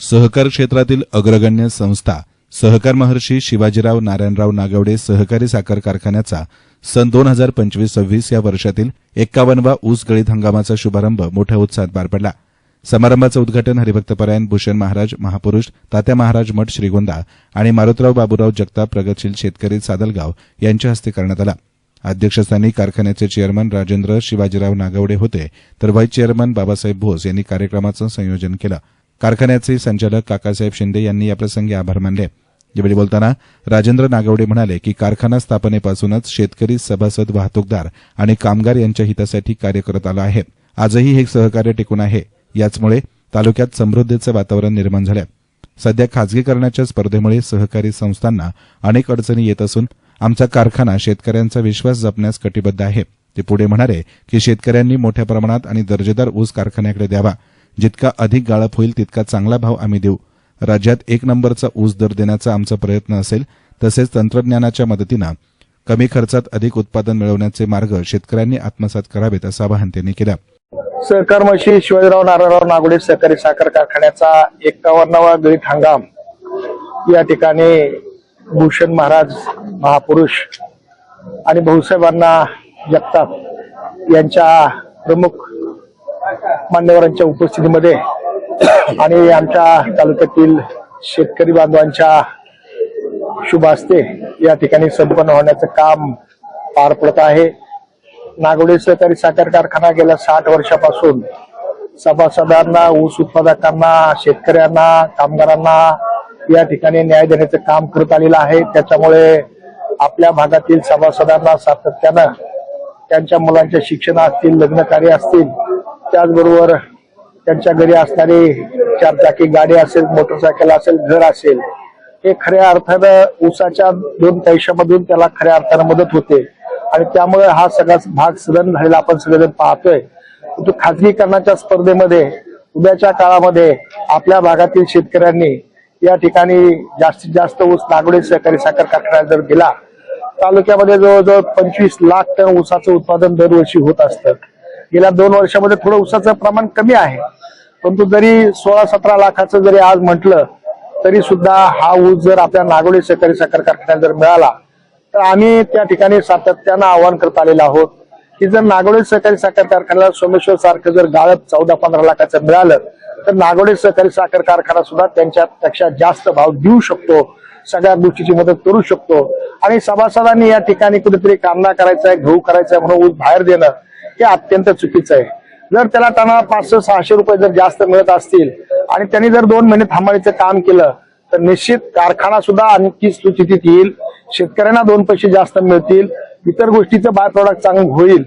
सहकार क्षेत्रातील अग्रगण्य संस्था सहकार महर्षी शिवाजीराव नारायणराव नागवडे सहकारी साखर कारखान्याचा सन दोन हजार पंचवीस सव्वीस या वर्षातील एक्कावन्नवा ऊस गळीत हंगामाचा शुभारंभ मोठ्या उत्साहात पार पडला. समारंभाचं उद्घाटन हरिभक्तपरायण भूषण महाराज महापुरुष तात्या महाराज मठ श्रीगोंदा आणि मारुतराव बाबूराव जगताप प्रगतशील शेतकरी सादलगाव यांच्या हस्ते करण्यात आला. अध्यक्षस्थानी कारखान्याचे चेअरमन राजेंद्र शिवाजीराव नागवडे होते तर व्हाईस चेअरमन बाबासाहेब भोस यांनी कार्यक्रमाचं संयोजन केलं. कारखान्याचे संचालक काकासाहेब शिंदे यांनी याप्रसंगी आभार मानले. यावेळी बोलताना राजेंद्र नागवडे म्हणाले की कारखाना स्थापनेपासूनच शेतकरी सभासद वाहतूकदार आणि कामगार यांच्या हितासाठी कार्य करत आलं आहे. आजही हे सहकार्य टिकून आहे. याचमुळे तालुक्यात समृद्धीचं वातावरण निर्माण झालं आहे. सध्या खाजगीकरणाच्या स्पर्धेमुळे सहकारी संस्थांना अनेक अडचणी येत असून आमचा कारखाना शेतकऱ्यांचा विश्वास जपण्यास कटिबद्ध आहे. ते पुढे म्हणाले की शेतकऱ्यांनी मोठ्या प्रमाणात आणि दर्जेदार ऊस कारखान्याकडे द्यावा. जितका अधिक गाळप होईल तितका चांगला भाव आम्ही देऊ. राज्यात एक नंबरचा ऊस दर देण्याचा आमचा प्रयत्न असेल तसेच तंत्रज्ञानाच्या मदतीनं कमी खर्चात अधिक उत्पादन मिळवण्याचे मार्ग शेतकऱ्यांनी आत्मसात करावेत असं आवाहन त्यांनी केलं. सहकार मशी शिवाजीराव नारायणराव नागोडे सहकारी साखर कारखान्याचा एकावन्नावा गळीत हंगाम. या ठिकाणी भूषण महाराज महापुरुष आणि भाऊसाहेबांना जगताप यांच्या प्रमुख मान्यवरांच्या उपस्थितीमध्ये आणि आमच्या तालुक्यातील शेतकरी बांधवांच्या शुभ असते या ठिकाणी संपन्न होण्याचं काम पार पडत आहे. नागोडे सहकारी साखर कारखाना गेल्या साठ वर्षापासून सभासदांना ऊस उत्पादकांना शेतकऱ्यांना कामगारांना या ठिकाणी न्याय देण्याचं काम करत आलेलं आहे. त्याच्यामुळे आपल्या भागातील सभासदांना सातत्यानं त्यांच्या मुलांच्या शिक्षण असतील लग्न कार्य असतील त्याचबरोबर त्यांच्या घरी असणारी चारचाकी गाडी असेल मोटरसायकल असेल घर असेल हे खऱ्या अर्थानं ऊसाच्या दोन पैशामधून त्याला खऱ्या अर्थानं मदत होते. आणि त्यामुळे हा सगळा भाग सदन झालेला आपण सगळेजण पाहतोय. तो खाजगीकरणाच्या स्पर्धेमध्ये उद्याच्या काळामध्ये आपल्या भागातील शेतकऱ्यांनी या ठिकाणी जास्तीत जास्त ऊस नागोडे सहकारी साखर कारखान्यात जर गेला तालुक्यामध्ये जवळजवळ पंचवीस लाख टन ऊसाचं उत्पादन दरवर्षी होत असतं. गेल्या दोन वर्षामध्ये थोडं उसाचं प्रमाण कमी आहे. परंतु जरी सोळा सतरा लाखाचं जरी आज म्हटलं तरी सुद्धा हा ऊस जर आपल्या नागोडे सहकारी साखर कारखान्यात जर मिळाला तर आम्ही त्या ठिकाणी सातत्यानं आवाहन करत आलेलो आहोत की जर नागोडे सहकारी साखर कारखान्याला सोमेश्वर सारखं जर गाळप चौदा पंधरा लाखाचं मिळालं तर नागोडे सहकारी साखर कारखाना सुद्धा त्यांच्यापेक्षा जास्त भाव देऊ शकतो सगळ्या गोष्टीची मदत करू शकतो. आणि सभासदांनी या ठिकाणी कुठेतरी कांदा करायचा आहे गहू करायचा आहे म्हणून ऊस बाहेर देणं हे अत्यंत चुकीचं आहे. जर त्याला त्यांना पाचशे सहाशे रुपये जर जास्त मिळत असतील आणि त्यांनी जर दोन महिने थांबायचं काम केलं तर निश्चित कारखाना सुद्धा आणखी स्थितीत येईल शेतकऱ्यांना दोन पैसे जास्त मिळतील इतर गोष्टीचं बाय प्रॉडक्ट चांगलं होईल.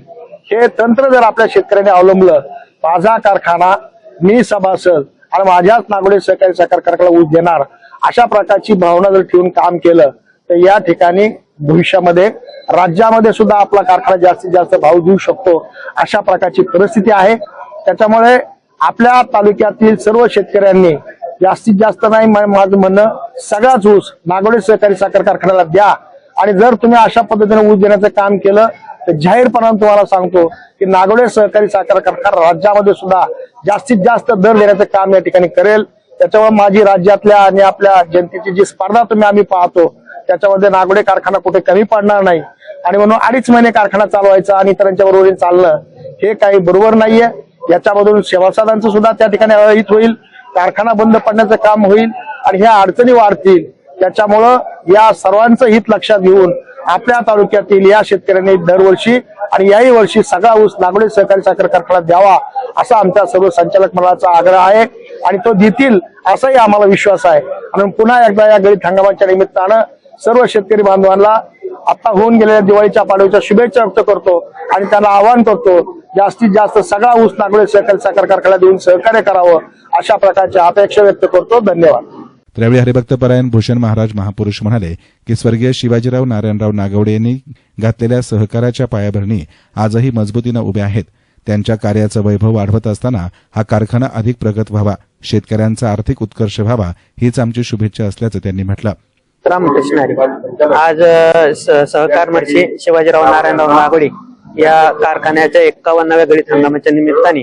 हे तंत्र जर आपल्या शेतकऱ्यांनी अवलंबलं माझा कारखाना मी सभासद आणि माझ्याच नागोडे सहकारी सहकार कारखाना ऊस देणार अशा प्रकारची भावना जर ठेवून काम केलं तर या ठिकाणी भविष्यामध्ये राज्यामध्ये सुद्धा आपला कारखाना जास्तीत जास्त भाव देऊ शकतो अशा प्रकारची परिस्थिती आहे. त्याच्यामुळे आपल्या तालुक्यातील सर्व शेतकऱ्यांनी जास्तीत जास्त नाही माझं म्हणणं सगळाच ऊस नागोडे सहकारी साखर कारखान्याला द्या. आणि जर तुम्ही अशा पद्धतीने ऊस देण्याचं काम केलं तर जाहीरपणाने तुम्हाला सांगतो की नागोडे सहकारी साखर कारखाना राज्यामध्ये सुद्धा जास्तीत जास्त दर देण्याचं काम या ठिकाणी करेल. त्याच्यामुळे माझी राज्यातल्या आणि आपल्या जनतेची जी स्पर्धा तुम्ही आम्ही पाहतो त्याच्यामध्ये नागोडे कारखाना कुठे कमी पडणार नाही. आणि म्हणून अडीच महिने कारखाना चालवायचा आणि इतरांच्या बरोबरीने चालणं हे काही बरोबर नाहीये. याच्यामधून सेवासादांचं सुद्धा त्या ठिकाणी अहित होईल. कारखाना बंद पडण्याचं काम होईल आणि ह्या अडचणी वाढतील. त्याच्यामुळं या सर्वांचं हित लक्षात घेऊन आपल्या तालुक्यातील या शेतकऱ्यांनी दरवर्षी आणि याही वर्षी सगळा ऊस नागोडे सहकारी साखर कारखाना द्यावा असा आमच्या सर्व संचालक मंडळाचा आग्रह आहे आणि तो देतील असाही आम्हाला विश्वास आहे. म्हणून पुन्हा एकदा या गरीब हंगामाच्या निमित्तानं सर्व शेतकरी बांधवांना आता होऊन गेलेल्या दिवाळीच्या पाडव्याच्या शुभेच्छा व्यक्त करतो आणि त्यांना आवाहन करतो जास्तीत जास्त सगळा ऊस नागोडे सहकारी साखर कारखाना देऊन सहकार्य करावं अशा प्रकारच्या अपेक्षा व्यक्त करतो. धन्यवाद. त्यावेळी हरिभक्त हरिभक्तपरायण भूषण महाराज महापुरुष म्हणाले की स्वर्गीय शिवाजीराव नारायणराव नागवडे यांनी घातलेल्या सहकाराच्या पायाभरणी आजही मजबूतीनं उभ्या आहेत. त्यांच्या कार्याचं वैभव वाढवत असताना हा कारखाना अधिक प्रगत व्हावा. शेतकऱ्यांचा आर्थिक उत्कर्ष व्हावा हीच आमची शुभेच्छा असल्याचं त्यांनी म्हटलं. रामकृष्ण हरी. आज सहकार मर्षी शिवाजीराव नारायणराव नागोडी या कारखान्याच्या एक्कावन्नाव्या गळीत हंगामाच्या निमित्ताने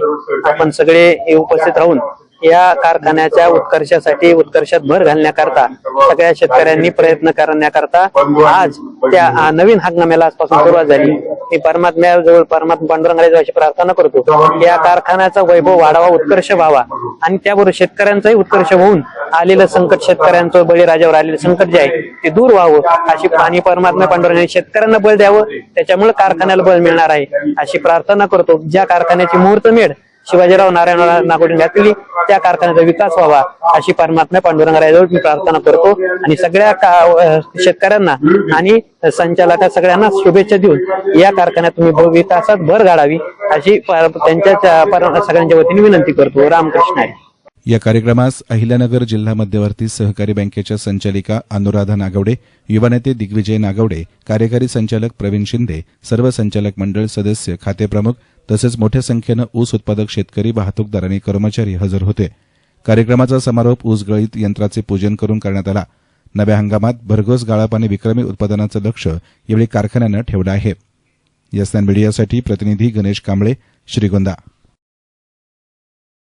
आपण सगळे उपस्थित राहून या कारखान्याच्या उत्कर्षासाठी उत्कर्षात भर घालण्याकरता सगळ्या शेतकऱ्यांनी प्रयत्न करण्याकरता आज त्या नवीन हंगाम्याला आजपासून सुरुवात झाली. मी परमात्म्याजवळ परमात्मा पांडुरंगाच्या अशी प्रार्थना करतो या कारखान्याचा वैभव वाढावा उत्कर्ष व्हावा आणि त्याबरोबर शेतकऱ्यांचाही उत्कर्ष होऊन आलेलं संकट शेतकऱ्यांचं बळीराजावर आलेलं संकट जे आहे ते दूर व्हावं. अशी आणि परमात्मा पांडुरंगाने शेतकऱ्यांना बळ द्यावं. त्याच्यामुळे कारखान्याला बळ मिळणार आहे. अशी प्रार्थना करतो. ज्या कारखान्याची मुहूर्तमेढ शिवाजीराव नारायण नागोडीने घातली त्या कारखान्याचा विकास व्हावा. अशी परमात्मा पांडुरंगाजवळ मी प्रार्थना करतो. आणि सगळ्या शेतकऱ्यांना आणि संचालका सगळ्यांना शुभेच्छा देऊन या कारखान्यात तुम्ही विकासात भर घालावी. अशी त्यांच्या सगळ्यांच्या वतीने विनंती करतो. रामकृष्ण आहे या कार्यक्रमास अहिल्यानगर जिल्हा मध्यवर्ती सहकारी बँकेच्या संचालिका अनुराधा नागवडे युवा नेते दिग्विजय नागवडे कार्यकारी संचालक प्रवीण शिंदे सर्व संचालक मंडळ सदस्य खातेप्रमुख तसेच मोठ्या संख्येनं ऊस उत्पादक शेतकरी वाहतूकदार आणि कर्मचारी हजर होते. कार्यक्रमाचा समारोप ऊस गळीत यंत्राचे पूजन करून करण्यात आला. नव्या हंगामात भरघोस गाळप आणि विक्रमी उत्पादनाचं लक्ष यावेळी कारखान्यानं ठेवलं आहे. यस्तान मीडियासाठी प्रतिनिधी गणेश कांबळे श्रीगोंदा.